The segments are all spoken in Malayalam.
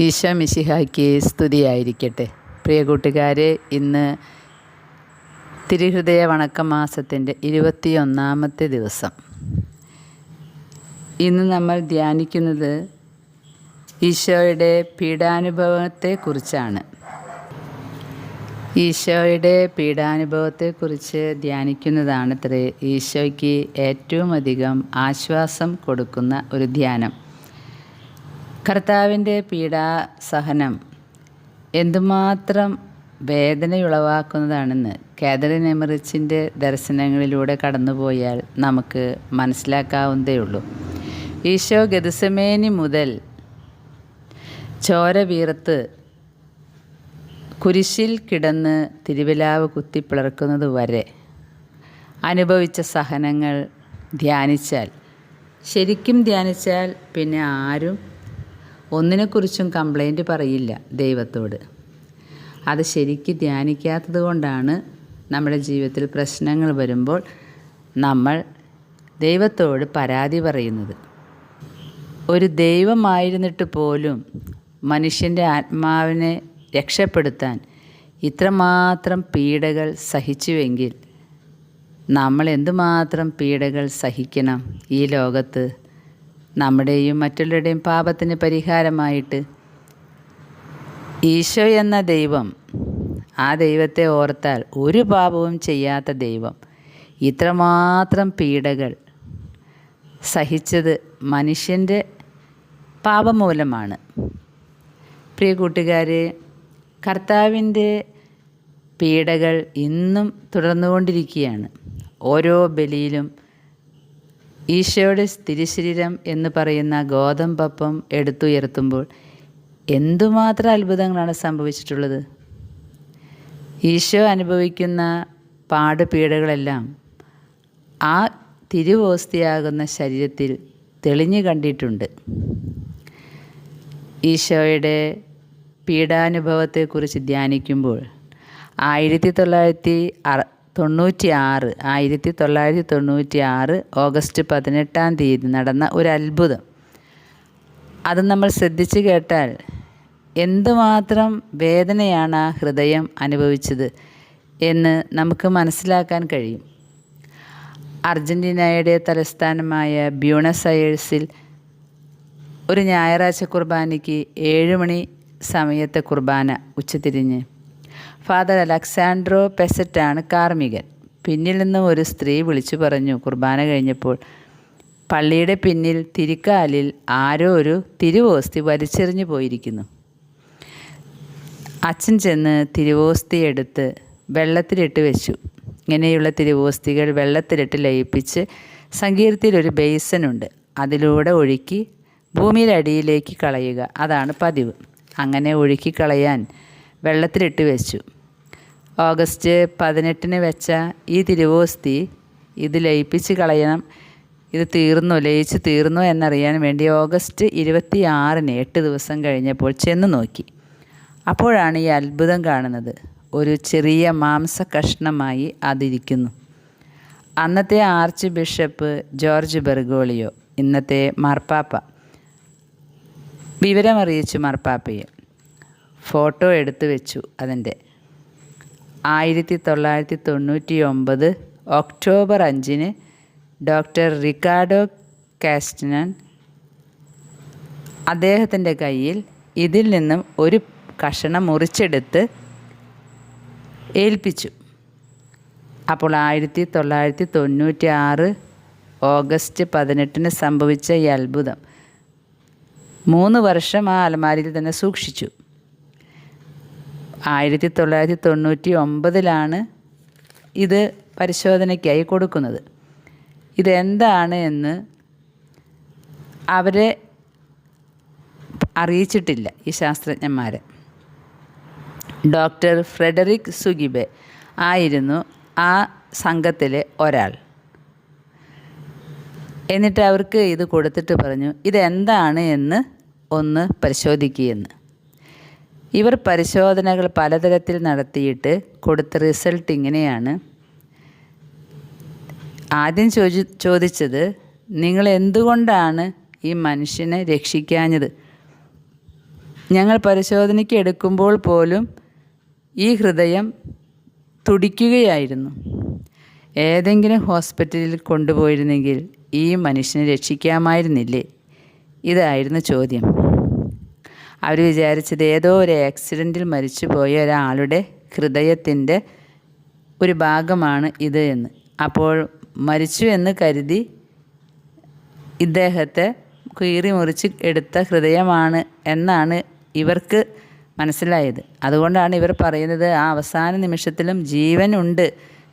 ഈശോ മിശിഹായ്ക്ക് സ്തുതിയായിരിക്കട്ടെ. പ്രിയ കൂട്ടുകാരെ ഇന്ന് തിരുഹൃദയ വണക്കമാസത്തിന്റെ ഇരുപത്തിയൊന്നാമത്തെ ദിവസം. ഇന്ന് നമ്മൾ ധ്യാനിക്കുന്നത് ഈശോയുടെ പീഡാനുഭവത്തെക്കുറിച്ചാണ്. ഈശോയുടെ പീഡാനുഭവത്തെക്കുറിച്ച് ധ്യാനിക്കുന്നതാണത്രേ ഈശോയ്ക്ക് ഏറ്റവും അധികം ആശ്വാസം കൊടുക്കുന്ന ഒരു ധ്യാനം. കർത്താവിന്റെ പീഡാസഹനം എന്തുമാത്രം വേദനയുളവാക്കുന്നതാണെന്ന് കാതറിൻ എമറിച്ചിന്റെ ദർശനങ്ങളിലൂടെ കടന്നുപോയാൽ നമുക്ക് മനസ്സിലാക്കാവുന്നതേ ഉള്ളൂ ഈശോ ഗതിസമേനി മുതൽ ചോര കുരിശിൽ കിടന്ന് തിരുവിലാവ് കുത്തിപ്പിളർക്കുന്നത് വരെ അനുഭവിച്ച സഹനങ്ങൾ ധ്യാനിച്ചാൽ ശരിക്കും ധ്യാനിച്ചാൽ പിന്നെ ആരും ഒന്നിനെക്കുറിച്ചും കംപ്ലൈന്റ് പറയില്ല ദൈവത്തോട്. അത് ശരിക്ക് ധ്യാനിക്കാത്തത് കൊണ്ടാണ് നമ്മുടെ ജീവിതത്തിൽ പ്രശ്നങ്ങൾ വരുമ്പോൾ നമ്മൾ ദൈവത്തോട് പരാതി പറയുന്നത്. ഒരു ദൈവമായിരുന്നിട്ട് പോലും മനുഷ്യന്റെ ആത്മാവിനെ രക്ഷപ്പെടുത്താൻ ഇത്രമാത്രം പീഡകൾ സഹിച്ചുവെങ്കിൽ നമ്മൾ എന്തുമാത്രം പീഡകൾ സഹിക്കണം ഈ ലോകത്ത്? നമ്മുടെയും മറ്റുള്ളവരുടെയും പാപത്തിന് പരിഹാരമായിട്ട്. ഈശോ എന്ന ദൈവം ആ ദൈവത്തെ ഓർത്താൽ ഒരു പാപവും ചെയ്യാത്ത ദൈവം. ഇത്രമാത്രം പീഡകൾ സഹിച്ചത് മനുഷ്യന്റെ പാപം മൂലമാണ് പ്രിയ കൂട്ടുകാരെ കർത്താവിന്റെ പീഡകൾ ഇന്നും തുടർന്നുകൊണ്ടിരിക്കുകയാണ്. ഓരോ ബലിയിലും ഈശോയുടെ സ്ഥിരശരീരം എന്ന് പറയുന്ന ഗോതമ്പപ്പം എടുത്തുയർത്തുമ്പോൾ എന്തുമാത്രം അത്ഭുതങ്ങളാണ് സംഭവിച്ചിട്ടുള്ളത്? ഈശോ അനുഭവിക്കുന്ന പാടുപീഡകളെല്ലാം ആ തിരുവോസ്തിയാകുന്ന ശരീരത്തിൽ തെളിഞ്ഞു കണ്ടിട്ടുണ്ട്. ഈശോയുടെ പീഡാനുഭവത്തെക്കുറിച്ച് ധ്യാനിക്കുമ്പോൾ ആയിരത്തി തൊള്ളായിരത്തി തൊണ്ണൂറ്റി ആറ് ആയിരത്തി തൊള്ളായിരത്തി തൊണ്ണൂറ്റി ആറ് ഓഗസ്റ്റ് പതിനെട്ടാം തീയതി നടന്ന ഒരു അത്ഭുതം. അത് നമ്മൾ ശ്രദ്ധിച്ചു കേട്ടാൽ എന്തുമാത്രം വേദനയാണ് ആ ഹൃദയം അനുഭവിച്ചത് എന്ന് നമുക്ക് മനസ്സിലാക്കാൻ കഴിയും. അർജന്റീനയുടെ തലസ്ഥാനമായ ബ്യൂണസ് അയേഴ്സിൽ ഒരു ഞായറാഴ്ച കുർബാനയ്ക്ക് ഏഴുമണി സമയത്തെ കുർബാന ഉച്ചതിരിഞ്ഞ്. ഫാദർ അലക്സാൻഡ്രോ പെസറ്റാണ് കാർമികൻ. പിന്നിൽ നിന്നും ഒരു സ്ത്രീ വിളിച്ചു പറഞ്ഞു കുർബാന കഴിഞ്ഞപ്പോൾ പള്ളിയുടെ പിന്നിൽ തിരിക്കാലിൽ ആരോ ഒരു തിരുവോസ്തി വലിച്ചെറിഞ്ഞു പോയിരിക്കുന്നു. അച്ഛൻ ചെന്ന് തിരുവോസ്തി എടുത്ത് വെള്ളത്തിലിട്ട് വെച്ചു. ഇങ്ങനെയുള്ള തിരുവോസ്തികൾ വെള്ളത്തിലിട്ട് ലയിപ്പിച്ച് സങ്കീർത്തിയിലൊരു ബേസനുണ്ട് അതിലൂടെ ഒഴുക്കി ഭൂമിയുടെ അടിയിലേക്ക് കളയുക. അതാണ് പതിവ്. അങ്ങനെ ഒഴുക്കി കളയാൻ വെള്ളത്തിലിട്ട് വെച്ചു. ഓഗസ്റ്റ് പതിനെട്ടിന് വെച്ച ഈ തിരുവോസ്തി ഇത് ലയിപ്പിച്ച് കളയണം. ഇത് തീർന്നു ലയിച്ച് തീർന്നു എന്നറിയാൻ വേണ്ടി ഓഗസ്റ്റ് ഇരുപത്തി ആറിന് എട്ട് ദിവസം കഴിഞ്ഞപ്പോൾ ചെന്ന് നോക്കി. അപ്പോഴാണ് ഈ അത്ഭുതം കാണുന്നത്. ഒരു ചെറിയ മാംസ കഷ്ണമായി അതിരിക്കുന്നു. അന്നത്തെ ആർച്ച് ബിഷപ്പ് ജോർജ് ബെർഗോളിയോ ഇന്നത്തെ മാർപ്പാപ്പ. വിവരമറിയിച്ചു മാർപ്പാപ്പയെ. ഫോട്ടോ എടുത്തു വെച്ചു അതിന്റെ. ആയിരത്തി തൊള്ളായിരത്തി തൊണ്ണൂറ്റി ഒമ്പത് ഒക്ടോബർ അഞ്ചിന് ഡോക്ടർ റിക്കാർഡോ കാസ്റ്റനൻ അദ്ദേഹത്തിന്റെ കയ്യിൽ ഇതിൽ നിന്നും ഒരു കഷണം മുറിച്ചെടുത്ത് ഏൽപ്പിച്ചു. അപ്പോൾ ആയിരത്തി തൊള്ളായിരത്തി തൊണ്ണൂറ്റി ആറ് ഓഗസ്റ്റ് പതിനെട്ടിന് സംഭവിച്ച ഈ അത്ഭുതം. മൂന്ന് വർഷം ആ അലമാരിയിൽ തന്നെ സൂക്ഷിച്ചു. ആയിരത്തി തൊള്ളായിരത്തി തൊണ്ണൂറ്റി ഒമ്പതിലാണ് ഇത് പരിശോധനയ്ക്കായി കൊടുക്കുന്നത്. ഇതെന്താണ് എന്ന് അവരെ അറിയിച്ചിട്ടില്ല ഈ ശാസ്ത്രജ്ഞന്മാരെ. ഡോക്ടർ ഫ്രെഡറിക് സുഗിബെ ആയിരുന്നു ആ സംഘത്തിലെ ഒരാൾ. എന്നിട്ട് അവർക്ക് ഇത് കൊടുത്തിട്ട് പറഞ്ഞു ഇതെന്താണ് എന്ന് ഒന്ന് പരിശോധിക്കുകയെന്ന് ഇവർ പരിശോധനകൾ പലതരത്തിൽ നടത്തിയിട്ട് കൊടുത്ത റിസൾട്ട് ഇങ്ങനെയാണ്. ആദ്യം ചോദി ചോദിച്ചത് നിങ്ങൾ എന്തുകൊണ്ടാണ് ഈ മനുഷ്യനെ രക്ഷിക്കാഞ്ഞത്? ഞങ്ങൾ പരിശോധനയ്ക്ക് എടുക്കുമ്പോൾ പോലും ഈ ഹൃദയം തുടിക്കുകയായിരുന്നു. ഏതെങ്കിലും ഹോസ്പിറ്റലിൽ കൊണ്ടുപോയിരുന്നെങ്കിൽ ഈ മനുഷ്യനെ രക്ഷിക്കാമായിരുന്നില്ലേ? ഇതായിരുന്നു ചോദ്യം. അവർ വിചാരിച്ചത് ഏതോ ഒരു ആക്സിഡന്റിൽ മരിച്ചുപോയ ഒരാളുടെ ഹൃദയത്തിന്റെ ഒരു ഭാഗമാണ് ഇത് എന്ന്. അപ്പോൾ മരിച്ചു എന്ന് കരുതി ഇദ്ദേഹത്തെ കീറി മുറിച്ച് എടുത്ത ഹൃദയമാണ് എന്നാണ് ഇവർക്ക് മനസ്സിലായത്. അതുകൊണ്ടാണ് ഇവർ പറയുന്നത് ആ അവസാന നിമിഷത്തിലും ജീവനുണ്ട്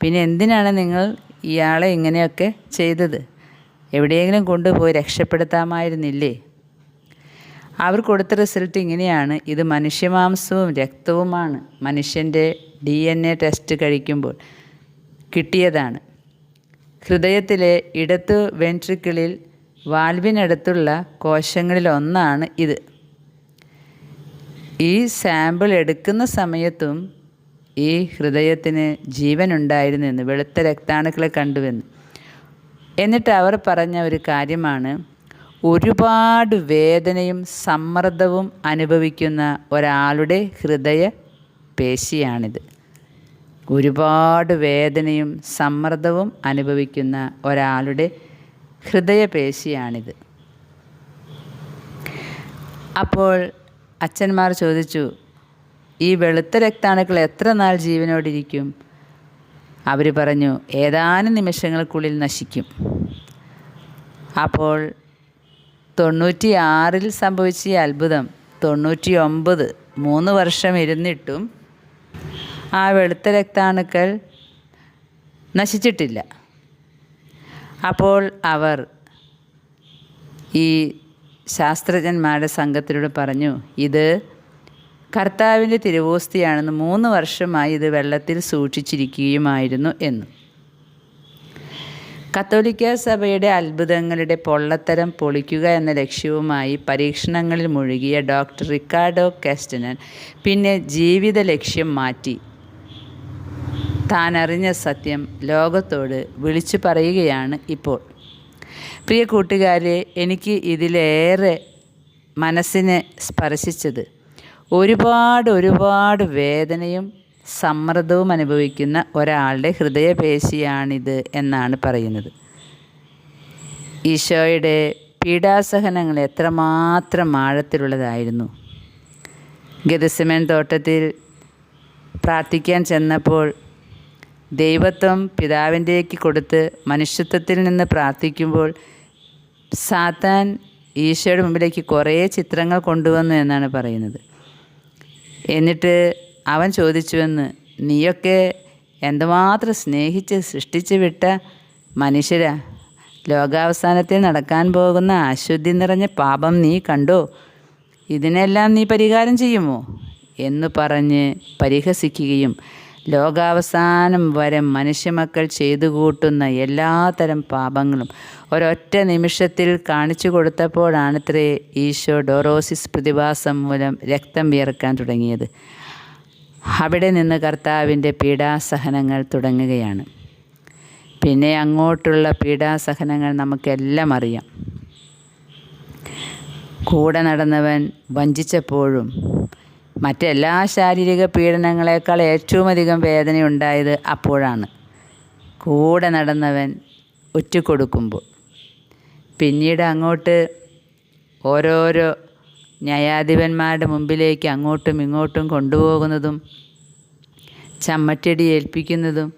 പിന്നെ എന്തിനാണ് നിങ്ങൾ ഇയാളെ ഇങ്ങനെയൊക്കെ ചെയ്തത്? എവിടെയെങ്കിലും കൊണ്ടുപോയി രക്ഷപ്പെടുത്താമായിരുന്നില്ലേ? അവർ കൊടുത്ത റിസൾട്ട് ഇങ്ങനെയാണ്. ഇത് മനുഷ്യമാംസവും രക്തവുമാണ്. മനുഷ്യന്റെ ഡി എൻ എ ടെസ്റ്റ് കഴിക്കുമ്പോൾ കിട്ടിയതാണ്. ഹൃദയത്തിലെ ഇടത്ത് വെൻട്രിക്കിളിൽ വാൽവിനടുത്തുള്ള കോശങ്ങളിലൊന്നാണ് ഇത്. ഈ സാമ്പിൾ എടുക്കുന്ന സമയത്തും ഈ ഹൃദയത്തിന് ജീവനുണ്ടായിരുന്നെന്ന് വെളുത്ത രക്താണുക്കളെ കണ്ടുവെന്ന്. എന്നിട്ട് അവർ പറഞ്ഞ ഒരു കാര്യമാണ് ഒരുപാട് വേദനയും സമ്മർദ്ദവും അനുഭവിക്കുന്ന ഒരാളുടെ ഹൃദയ പേശിയാണിത്. ഒരുപാട് വേദനയും സമ്മർദ്ദവും അനുഭവിക്കുന്ന ഒരാളുടെ ഹൃദയ പേശിയാണിത്. അപ്പോൾ അച്ഛന്മാർ ചോദിച്ചു ഈ വെളുത്ത രക്താണുക്കൾ എത്ര നാൾ ജീവനോടിരിക്കും? അവർ പറഞ്ഞു ഏതാനും നിമിഷങ്ങൾക്കുള്ളിൽ നശിക്കും. അപ്പോൾ തൊണ്ണൂറ്റി ആറിൽ സംഭവിച്ച ഈ അത്ഭുതം തൊണ്ണൂറ്റി ഒമ്പത് മൂന്ന് വർഷം ഇരുന്നിട്ടും ആ വെളുത്ത രക്താണുക്കൾ നശിച്ചിട്ടില്ല. അപ്പോൾ അവർ ഈ ശാസ്ത്രജ്ഞന്മാരുടെ സംഘത്തിലൂടെ പറഞ്ഞു ഇത് കർത്താവിന്റെ തിരുവോസ്തിയാണെന്ന് മൂന്ന് വർഷമായി ഇത് വെള്ളത്തിൽ സൂക്ഷിച്ചിരിക്കുകയുമായിരുന്നു എന്ന്. കത്തോലിക്ക സഭയുടെ അത്ഭുതങ്ങളുടെ പൊള്ളത്തരം പൊളിക്കുക എന്ന ലക്ഷ്യവുമായി പരീക്ഷണങ്ങളിൽ മുഴുകിയ ഡോക്ടർ റിക്കാർഡോ കാസ്റ്റനൻ പിന്നെ ജീവിത ലക്ഷ്യം മാറ്റി. താൻ അറിഞ്ഞ സത്യം ലോകത്തോട് വിളിച്ചു പറയുകയാണ് ഇപ്പോൾ. പ്രിയ കൂട്ടുകാരെ എനിക്ക് ഇതിലേറെ മനസ്സിനെ സ്പർശിച്ചത് ഒരുപാട് ഒരുപാട് വേദനയും സമ്മർദ്ദവും അനുഭവിക്കുന്ന ഒരാളുടെ ഹൃദയപേശിയാണിത് എന്നാണ് പറയുന്നത്. ഈശോയുടെ പീഡാസഹനങ്ങൾ എത്രമാത്രം ആഴത്തിലുള്ളതായിരുന്നു. ഗതസമൻ തോട്ടത്തിൽ പ്രാർത്ഥിക്കാൻ ചെന്നപ്പോൾ ദൈവത്വം പിതാവിന്റെക്ക് കൊടുത്ത് മനുഷ്യത്വത്തിൽ നിന്ന് പ്രാർത്ഥിക്കുമ്പോൾ സാത്താൻ ഈശോയുടെ മുമ്പിലേക്ക് കുറേ ചിത്രങ്ങൾ കൊണ്ടുവന്നു എന്നാണ് പറയുന്നത്. എന്നിട്ട് അവൻ ചോദിച്ചുവെന്ന് നീയൊക്കെ എന്തുമാത്രം സ്നേഹിച്ച് സൃഷ്ടിച്ചു വിട്ട മനുഷ്യരാ? ലോകാവസാനത്തിൽ നടക്കാൻ പോകുന്ന അശുദ്ധി നിറഞ്ഞ പാപം നീ കണ്ടോ? ഇതിനെല്ലാം നീ പരിഹാരം ചെയ്യുമോ? എന്ന് പറഞ്ഞ് പരിഹസിക്കുകയും ലോകാവസാനം വരെ മനുഷ്യമക്കൾ ചെയ്തു കൂട്ടുന്ന എല്ലാത്തരം പാപങ്ങളും ഒരൊറ്റ നിമിഷത്തിൽ കാണിച്ചു കൊടുത്തപ്പോഴാണത്രേ ഈശോ ഡോറോസിസ് പ്രതിഭാസം മൂലം രക്തം വിയർക്കാൻ തുടങ്ങിയത്. അവിടെ നിന്ന് കർത്താവിന്റെ പീഡാസഹനങ്ങൾ തുടങ്ങുകയാണ്. പിന്നെ അങ്ങോട്ടുള്ള പീഡാസഹനങ്ങൾ നമുക്കെല്ലാം അറിയാം. കൂടെ നടന്നവൻ വഞ്ചിച്ചപ്പോഴും മറ്റെല്ലാ ശാരീരിക പീഡനങ്ങളെക്കാൾ ഏറ്റവും അധികം വേദനയുണ്ടായത് അപ്പോഴാണ്. കൂടെ നടന്നവൻ ഒറ്റുകൊടുക്കുമ്പോൾ പിന്നീട് അങ്ങോട്ട് ഓരോരോ ന്യായാധിപന്മാരുടെ മുമ്പിലേക്ക് അങ്ങോട്ടും ഇങ്ങോട്ടും കൊണ്ടുപോകുന്നതും ചമ്മറ്റടി ഏൽപ്പിക്കുന്നതും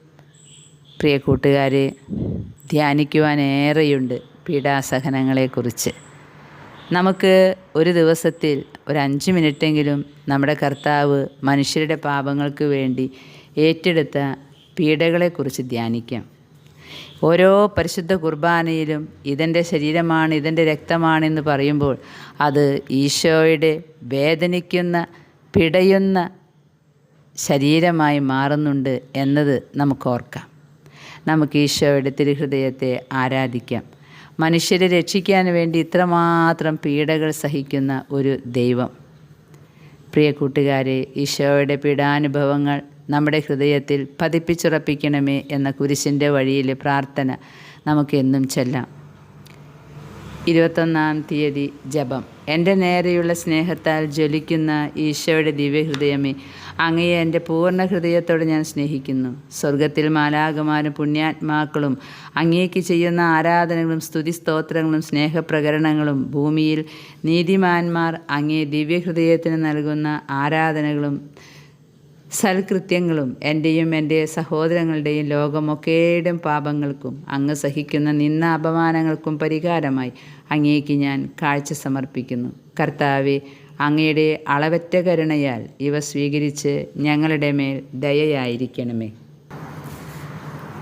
പ്രിയ കൂട്ടുകാരെ ധ്യാനിക്കുവാൻ ഏറെയുണ്ട് പീഡാസഹനങ്ങളെക്കുറിച്ച്. നമുക്ക് ഒരു ദിവസത്തിൽ ഒരു അഞ്ച് മിനിറ്റെങ്കിലും നമ്മുടെ കർത്താവ് മനുഷ്യരുടെ പാപങ്ങൾക്ക് വേണ്ടി ഏറ്റെടുത്ത പീഡകളെക്കുറിച്ച് ധ്യാനിക്കാം. ഓരോ പരിശുദ്ധ കുർബാനയിലും ഇതെന്റെ ശരീരമാണ് ഇതെന്റെ രക്തമാണെന്ന് പറയുമ്പോൾ അത് ഈശോയുടെ വേദനിക്കുന്ന പിടയുന്ന ശരീരമായി മാറുന്നുണ്ട് എന്നത് നമുക്ക് ഓർക്കാം. നമുക്ക് ഈശോയുടെ തിരുഹൃദയത്തെ ആരാധിക്കാം. മനുഷ്യരെ രക്ഷിക്കാൻ വേണ്ടി ഇത്രമാത്രം പീഡകൾ സഹിക്കുന്ന ഒരു ദൈവം. പ്രിയ കൂട്ടുകാരെ ഈശോയുടെ പീഡാനുഭവങ്ങൾ നമ്മുടെ ഹൃദയത്തിൽ പതിപ്പിച്ചുറപ്പിക്കണമേ എന്ന കുരിശിന്റെ വഴിയിലെ പ്രാർത്ഥന നമുക്ക് എന്നും ചെല്ലാം. ഇരുപത്തൊന്നാം തീയതി ജപം. എന്റെ നേരെയുള്ള സ്നേഹത്താൽ ജ്വലിക്കുന്ന ഈശോയുടെ ദിവ്യഹൃദയമേ അങ്ങയെ എന്റെ പൂർണ ഹൃദയത്തോട് ഞാൻ സ്നേഹിക്കുന്നു. സ്വർഗത്തിൽ മാലാകമാരും പുണ്യാത്മാക്കളും അങ്ങേക്ക് ചെയ്യുന്ന ആരാധനകളും സ്തുതി സ്തോത്രങ്ങളും സ്നേഹപ്രകരണങ്ങളും ഭൂമിയിൽ നീതിമാന്മാർ അങ്ങേ ദിവ്യഹൃദയത്തിന് നൽകുന്ന ആരാധനകളും സൽകൃത്യങ്ങളും എന്റെയും എന്റെ സഹോദരങ്ങളുടെയും ലോകമൊക്കെയും പാപങ്ങൾക്കും അങ്ങ് സഹിക്കുന്ന നിന്ന അപമാനങ്ങൾക്കും പരിഹാരമായി അങ്ങേക്ക് ഞാൻ കാഴ്ച സമർപ്പിക്കുന്നു. കർത്താവെ അങ്ങയുടെ അളവറ്റ കരുണയാൽ ഇവ സ്വീകരിച്ച് ഞങ്ങളുടെ മേൽ ദയയായിരിക്കണമേ.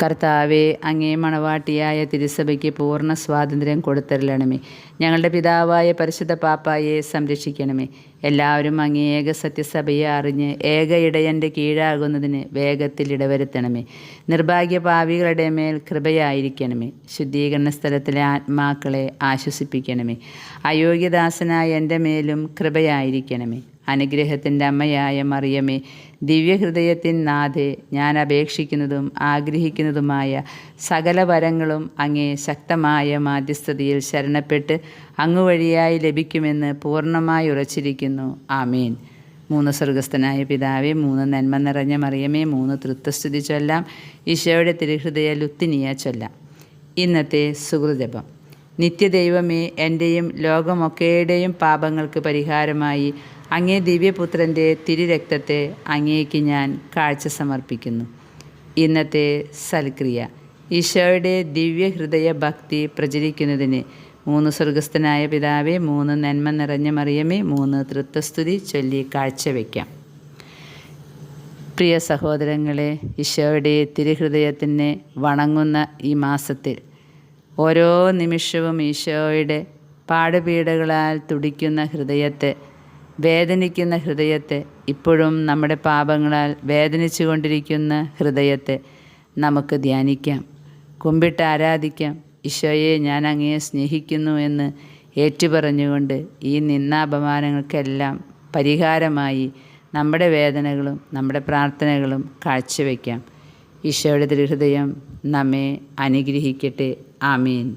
കർത്താവെ അങ്ങേ മണവാട്ടിയായ തിരുസഭയ്ക്ക് പൂർണ സ്വാതന്ത്ര്യം കൊടുത്തരലണമേ. ഞങ്ങളുടെ പിതാവായ പരിശുദ്ധ പാപ്പായെ സംരക്ഷിക്കണമേ. എല്ലാവരും അങ്ങേ ഏക സത്യസഭയെ അറിഞ്ഞ് ഏക ഇടയന്റെ കീഴാകുന്നതിന് വേഗത്തിൽ ഇടവരുത്തണമേ. നിർഭാഗ്യ പാവികളുടെ മേൽ കൃപയായിരിക്കണമേ. ശുദ്ധീകരണ സ്ഥലത്തിലെ ആത്മാക്കളെ ആശ്വസിപ്പിക്കണമേ. അയോഗ്യദാസനായ എന്റെ മേലും കൃപയായിരിക്കണമേ. അനുഗ്രഹത്തിന്റെ അമ്മയായ മറിയമേ ദിവ്യഹൃദയത്തിൻ നാഥെ ഞാൻ അപേക്ഷിക്കുന്നതും ആഗ്രഹിക്കുന്നതുമായ സകല വരങ്ങളും അങ്ങേ ശക്തമായ മാധ്യസ്ഥതയിൽ ശരണപ്പെട്ട് അങ്ങുവഴിയായി ലഭിക്കുമെന്ന് പൂർണമായി ഉറച്ചിരിക്കുന്നു. ആമീൻ. മൂന്ന് സ്വർഗസ്ഥനായ പിതാവേ മൂന്ന് നന്മ നിറഞ്ഞ മറിയമേ മൂന്ന് തൃത്വസ്തുതി ചൊല്ലാം ഈശോയുടെ തിരുഹൃദയ ലുത്തിനിയ ചൊല്ലാം. ഇന്നത്തെ സുഹൃജപം നിത്യദൈവമേ എന്റെയും ലോകമൊക്കെയുടെയും പാപങ്ങൾക്ക് പരിഹാരമായി അങ്ങേ ദിവ്യപുത്രന്റെ തിരുരക്തത്തെ അങ്ങേക്ക് ഞാൻ കാഴ്ച സമർപ്പിക്കുന്നു. ഇന്നത്തെ സൽക്രിയ. ഈശോയുടെ ദിവ്യഹൃദയ ഭക്തി പ്രചരിക്കുന്നതിന് മൂന്ന് സ്വർഗസ്ഥനായ പിതാവേ മൂന്ന് നന്മ നിറഞ്ഞ മറിയമേ മൂന്ന് തൃത്വസ്തുതി ചൊല്ലി കാഴ്ചവെക്കാം. പ്രിയ സഹോദരങ്ങളെ ഈശോയുടെ തിരുഹൃദയത്തിനെ വണങ്ങുന്ന ഈ മാസത്തിൽ ഓരോ നിമിഷവും ഈശോയുടെ പാടുപീടകളാൽ തുടിക്കുന്ന ഹൃദയത്തെ വേദനിക്കുന്ന ഹൃദയത്തെ ഇപ്പോഴും നമ്മുടെ പാപങ്ങളാൽ വേദനിച്ചു കൊണ്ടിരിക്കുന്ന ഹൃദയത്തെ നമുക്ക് ധ്യാനിക്കാം. കുമ്പിട്ട് ആരാധിക്കാം. ഈശോയെ ഞാൻ അങ്ങയെ സ്നേഹിക്കുന്നു എന്ന് ഏറ്റുപറഞ്ഞുകൊണ്ട് ഈ നിന്നാപമാനങ്ങൾക്കെല്ലാം പരിഹാരമായി നമ്മുടെ വേദനകളും നമ്മുടെ പ്രാർത്ഥനകളും കാഴ്ചവെക്കാം. ഈശോയുടെ ദൃഹൃദയം നമ്മെ അനുഗ്രഹിക്കട്ടെ. ആമീൻ.